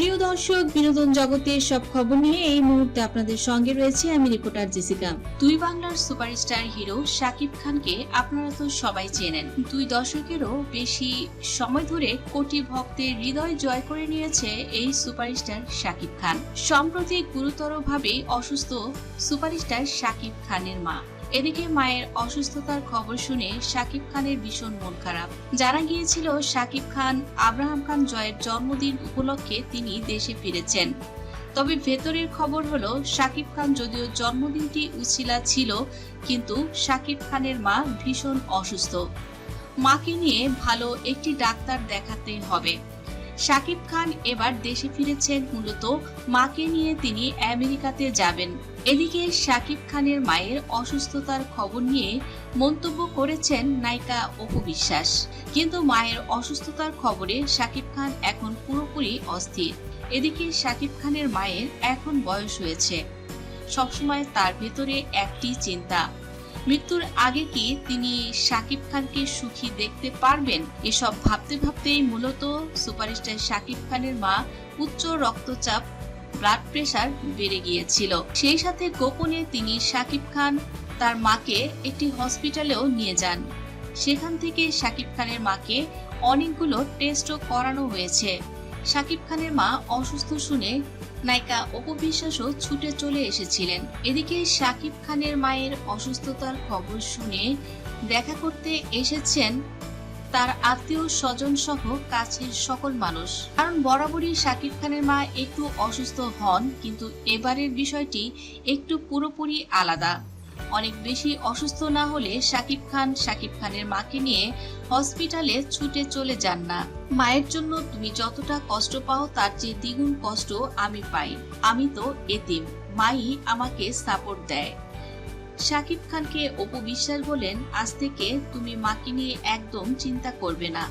প্রিয় দর্শক, বিনোদন জগতের সব খবর নিয়ে এই মুহূর্তে আপনাদের সঙ্গে রয়েছে আমি রিপোর্টার জেসিকা। দুই বাংলার সুপারস্টার হিরো শাকিব খানকে আপনারা তো সবাই চেনেন। দুই দশকেরও বেশি সময় ধরে কোটি ভক্তের হৃদয় জয় করে নিয়েছে এই সুপারস্টার শাকিব খান। সম্প্রতি গুরুতরভাবে অসুস্থ সুপারস্টার শাকিব খানের মা। এদিকে মায়ের অসুস্থতার খবর শুনে শাকিব খানের ভীষণ মন খারাপ। জানা গিয়েছিল, শাকিব খান, আব্রাহাম খান জয়ের জন্মদিন উপলক্ষে তিনি দেশে ফিরেছেন। তবে ভেতরের খবর হলো, শাকিব খান যদিও জন্মদিনটি উছিলা ছিল, কিন্তু শাকিব খানের মা ভীষণ অসুস্থ। মাকে নিয়ে ভালো একটি ডাক্তার দেখাতে হবে। শাকিব খান এবার দেশে ফিরেছেন মূলত মাকে নিয়ে তিনি আমেরিকাতে যাবেন। এদিকে শাকিব খানের মায়ের অসুস্থতার খবর নিয়ে মন্তব্য করেছেন নায়িকা অপু বিশ্বাস। কিন্তু মায়ের অসুস্থতার খবরে শাকিব খান এখন পুরোপুরি অস্থির। এদিকে শাকিব খানের মায়ের এখন বয়স হয়েছে। সবসময় তার ভেতরে একটি চিন্তা মৃত্যুর আগে কি তিনি শাকিব খানকে সুখী দেখতে পারবেন? এসব ভাবতে ভাবতেই মূলত সুপারস্টার শাকিব খানের মা উচ্চ রক্তচাপ ব্লাড প্রেশার বেড়ে গিয়েছিল। সেই সাথে গোপনে তিনি শাকিব খান, তার মাকে একটি হসপিটালেও নিয়ে যান। সেখান থেকে শাকিব খানের মাকে অনেকগুলো টেস্টও করানো হয়েছে। শাকিব খানের মা অসুস্থ শুনে নায়িকা অপু বিশ্বাসও ছুটে চলে এসেছিলেন। এদিকে শাকিব খানের মায়ের অসুস্থতার খবর শুনে দেখা করতে এসেছেন তার আত্মীয় স্বজন সহ কাছের সকল মানুষ। কারণ বরাবরই শাকিব খানের মা একটু অসুস্থ হন, কিন্তু এবারের বিষয়টি একটু পুরোপুরি আলাদা। অনেক বেশি অসুস্থ না হলে শাকিব খান শাকিব খানের মাকে নিয়ে হসপিটালে ছুটে চলে যান না। মায়ের জন্য তুমি যতটা কষ্ট পাও তার চেয়ে দ্বিগুণ কষ্ট আমি পাই। আমি তো এতিম। মাই আমাকে সাপোর্ট দেয়। শাকিব খানকে অপু বিশ্বাস বলেন, আজ থেকে তুমি মাকে নিয়ে একদম চিন্তা করবে না।